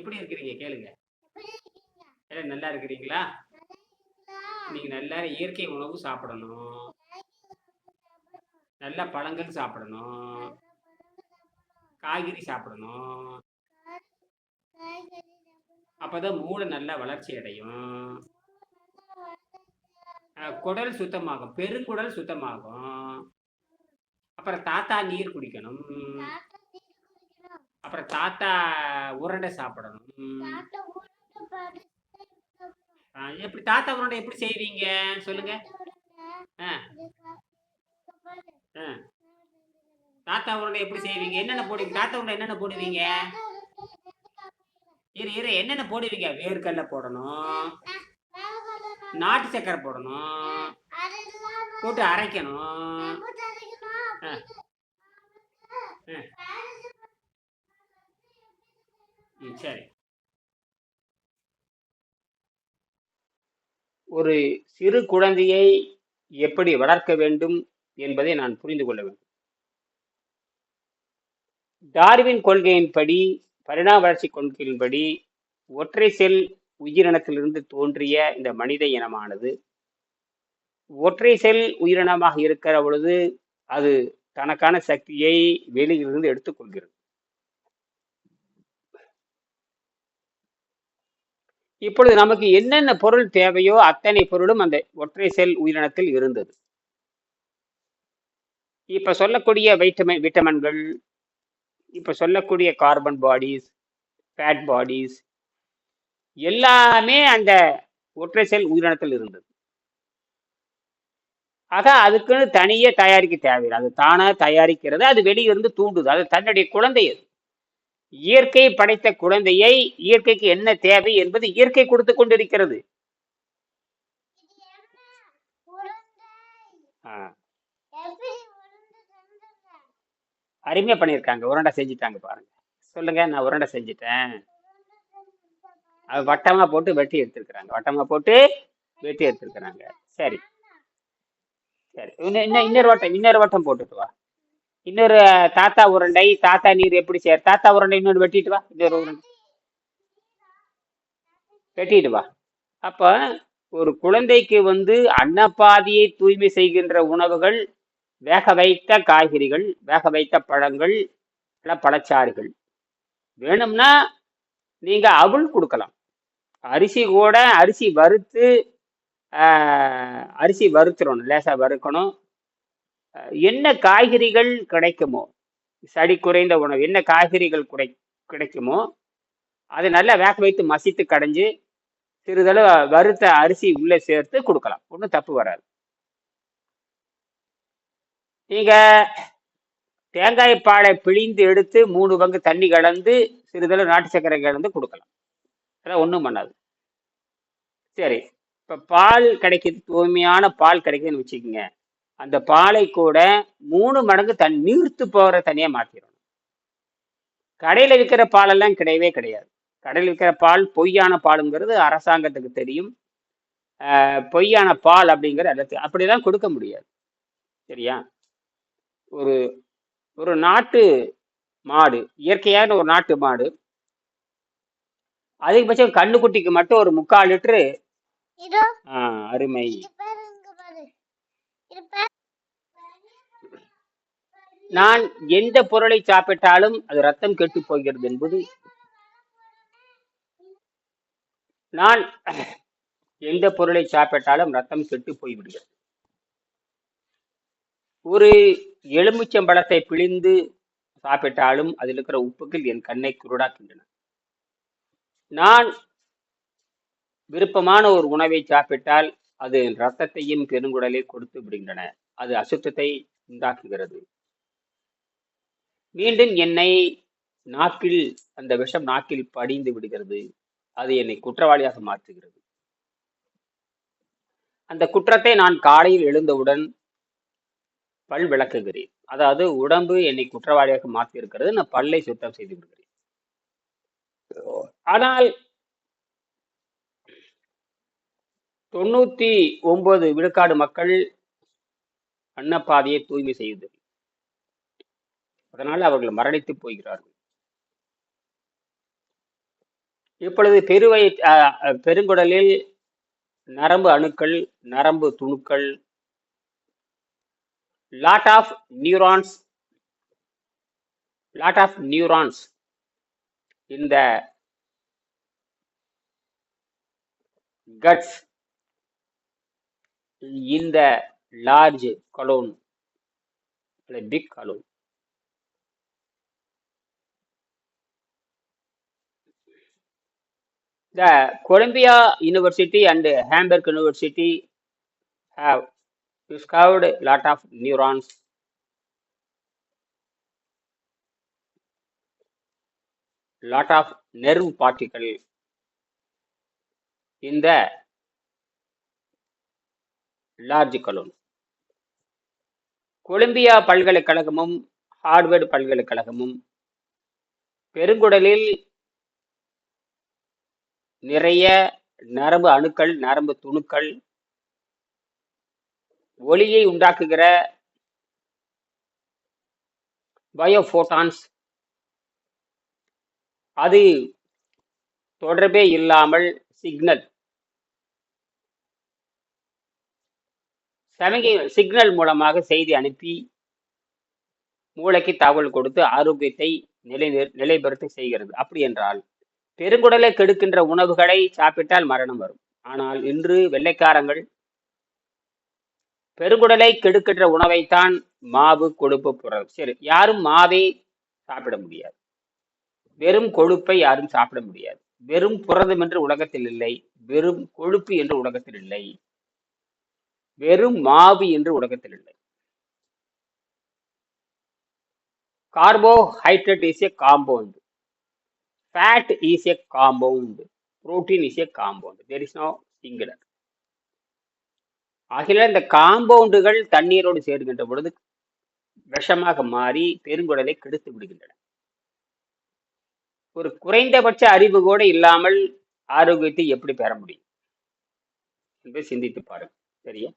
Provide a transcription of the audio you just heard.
எப்படி இருக்கிறீங்க? கேளுங்க. நல்லா இருக்கிறீங்களா? நீங்க நல்லா இயற்கை உணவு சாப்பிடணும். நல்ல பழங்கள் சாப்பிடணும். காய்கறி சாப்பிடணும். அப்பதான் மூளை நல்லா வளர்ச்சி அடையும். குடல் சுத்தமாகும். பெருங்குடல் சுத்தமாகும். அப்புறம் தாத்தா நீர் குடிக்கணும். அப்புறம் தாத்தா உருண்டை சாப்பிடணும். எப்படி தாத்தா உருண்டை எப்படி செய்வீங்க? சொல்லுங்க. தாத்தா உருண்டை எப்படி செய்வீங்க? என்னென்ன போடுவீங்க தாத்தா உருண்டை என்னென்ன போடுவீங்க? இரு இரு. என்னென்ன போடுவீங்க? வேர்க்கடலை போடணும். நாட்டு சக்கரை போடணும். போட்டு அரைக்கணும். ஆ. ஆ. ம் சரி. ஒரு சிறு குழந்தையை எப்படி வளர்க்க வேண்டும் என்பதை நான் புரிந்து கொள்ள வேண்டும். டார்வின் கொள்கையின்படி பரிணாம வளர்ச்சி கொள்கையின்படி ஒற்றை செல் உயிரினத்திலிருந்து தோன்றிய இந்த மனித இனமானது ஒற்றை செல் உயிரினமாக இருக்கிற பொழுது அது தனக்கான சக்தியை வெளியிலிருந்து எடுத்துக்கொள்கிறது. இப்பொழுது நமக்கு என்னென்ன பொருள் தேவையோ அத்தனை பொருளும் அந்த ஒற்றை செல் உயிரினத்தில் இருந்தது. இப்ப சொல்லக்கூடிய வைட்டமின் விட்டமின்கள் இப்ப சொல்லக்கூடிய கார்பன் பாடிஸ் ஃபேட் பாடிஸ் எல்லாமே அந்த ஒற்றை செல் உயிரினத்தில் இருந்தது. ஆக அதுக்குன்னு தனியே தயாரிக்க தேவையில்லை. அது தானா தயாரிக்கிறது அது வெளியிருந்து தூண்டுது. அது தன்னுடைய குழந்தை அது. இயற்கை படைத்த குழந்தையை இயற்கைக்கு என்ன தேவை என்பது இயற்கை கொடுத்து கொண்டிருக்கிறது. அருமையா பண்ணியிருக்காங்க. உருண்டை செஞ்சுட்டாங்க பாருங்க. சொல்லுங்க நான் உருண்டை செஞ்சுட்டேன். அது வட்டமா போட்டு வெட்டி எடுத்திருக்கிறாங்க. வட்டமா போட்டு வெட்டி எடுத்திருக்கிறாங்க. சரி. சரி. இன்னும் இன்னொரு வட்டம் இன்னொரு வட்டம் போட்டுட்டு வா. இன்னொரு தாத்தா உருண்டை தாத்தா நீர் எப்படி சேர்? தாத்தா உருண்டை இன்னொன்று வெட்டிட்டு வா. இன்னொரு உருண்டை. வெட்டிட்டு வா. அப்ப ஒரு குழந்தைக்கு வந்து அன்னப்பாதியை தூய்மை செய்கின்ற உணவுகள் வேக வைத்த காய்கறிகள் வேக வைத்த பழங்கள் இல்ல பழச்சாறுகள். வேணும்னா நீங்க அவுள் கொடுக்கலாம். அரிசி கூட அரிசி வறுத்து அரிசி வறுத்துறணும். லேசாக வறுக்கணும். என்ன காய்கறிகள் கிடைக்குமோ சளி குறைந்த உணவு என்ன காய்கறிகள் குறை கிடைக்குமோ அதை நல்லா வேக வைத்து மசித்து கடைஞ்சு சிறிதளவு வறுத்த அரிசி உள்ளே சேர்த்து கொடுக்கலாம். ஒன்றும் தப்பு வராது. நீங்கள் தேங்காய் பாலை பிழிந்து எடுத்து மூணு பங்கு தண்ணி கலந்து சிறிதளவு நாட்டு சர்க்கரை கலந்து கொடுக்கலாம். அதெல்லாம் ஒன்றும் பண்ணாது. சரி. இப்போ பால் கிடைக்கிறது தூய்மையான பால் கிடைக்குதுன்னு வச்சுக்கோங்க. அந்த பாலை கூட மூணு மடங்கு தன் நீர்த்து போகிற தனியாக மாற்றிடணும் கடையில் விற்கிற பாலெல்லாம் கிடையவே கிடையாது. கடையில் விற்கிற பால் பொய்யான பாலுங்கிறது அரசாங்கத்துக்கு தெரியும். பொய்யான பால் அப்படிங்கிற எல்லாத்தையும் அப்படிலாம் கொடுக்க முடியாது. சரியா? ஒரு ஒரு நாட்டு மாடு இயற்கையான ஒரு நாட்டு மாடு அதிகபட்சம் கண்ணுக்குட்டிக்கு மட்டும் ஒரு முக்கால் லிட்டரு அருமை. நான் எந்த பொருளை சாப்பிட்டாலும் அது ரத்தம் கெட்டு போகிறது என்பது நான் எந்த பொருளை சாப்பிட்டாலும் ரத்தம் கெட்டு போய்விடுகிறது. ஒரு எலுமிச்சம்பழத்தை பிழிந்து சாப்பிட்டாலும் அதில் இருக்கிற உப்புக்கள் என் கண்ணை குருடாக்கின்றன. நான் விருப்பமான ஒரு உணவை சாப்பிட்டால் அது என் ரத்தத்தையும் பெருங்குடலை கொடுத்து விடுகின்றன. அது அசுத்தத்தை உண்டாக்குகிறது. மீண்டும் என்னை நாக்கில் அந்த விஷம் நாக்கில் படிந்து விடுகிறது. அது என்னை குற்றவாளியாக மாற்றுகிறது. அந்த குற்றத்தை நான் காலையில் எழுந்தவுடன் பல் விளக்குகிறேன். அதாவது உடம்பு என்னை குற்றவாளியாக மாற்றி இருக்கிறது நான் பல்லை சுத்தம் செய்து விடுகிறேன். ஆனால் தொண்ணூத்தி ஒன்பது விழுக்காடு மக்கள் அன்னப்பாதையை தூய்மை செய்வதில்லை அதனால் அவர்கள் மரணித்து போகிறார்கள். இப்பொழுது பெருவை பெருங்குடலில் நரம்பு அணுக்கள் நரம்பு துணுக்கள் lot of neurons lot of neurons இந்த கட்ஸ் இந்த large colon big colon The Columbia University and Hamburg University have discovered a lot of neurons, lot of nerve particle in the large colon. Columbia பல்கலைக்கழகமும் Harvard பல்கலைக்கழகமும் பெருங்குடலில் நிறைய நரம்பு அணுக்கள் நரம்பு துணுக்கள் ஒளியை உண்டாக்குகிற பயோஃபோட்டான்ஸ். அது தொடர்பே இல்லாமல் சிக்னல். சமிகை சிக்னல் மூலமாக செய்தி அனுப்பி மூளைக்கு தகவல் கொடுத்து ஆரோக்கியத்தை நிலை நிலைபெறுத்த செய்கிறது. அப்படி என்றால் பெருங்குடலை கெடுக்கின்ற உணவுகளை சாப்பிட்டால் மரணம் வரும். ஆனால் இன்று வெள்ளைக்காரங்கள் பெருங்குடலை கெடுக்கின்ற உணவைத்தான் மாவு கொழுப்பு புரதம். சரி யாரும் மாவை சாப்பிட முடியாது. வெறும் கொழுப்பை யாரும் சாப்பிட முடியாது. வெறும் புரதம் என்று உலகத்தில் இல்லை வெறும் கொழுப்பு என்று உலகத்தில் இல்லை வெறும் மாவு என்று உலகத்தில் இல்லை. Carbohydrate is a compound. Fat is a compound protein is a compound there is no singular ஆகிய இந்த காம்பவுண்டுகள் தண்ணீரோடு சேர்கின்ற பொழுது விஷமாக மாறி பெருங்குடலை கெடுத்து விடுகின்றன. ஒரு குறைந்தபட்ச அறிவு கூட இல்லாமல் ஆரோக்கியத்தை எப்படி பெற முடியும்? என்று சிந்தித்து பாருங்க சரியா?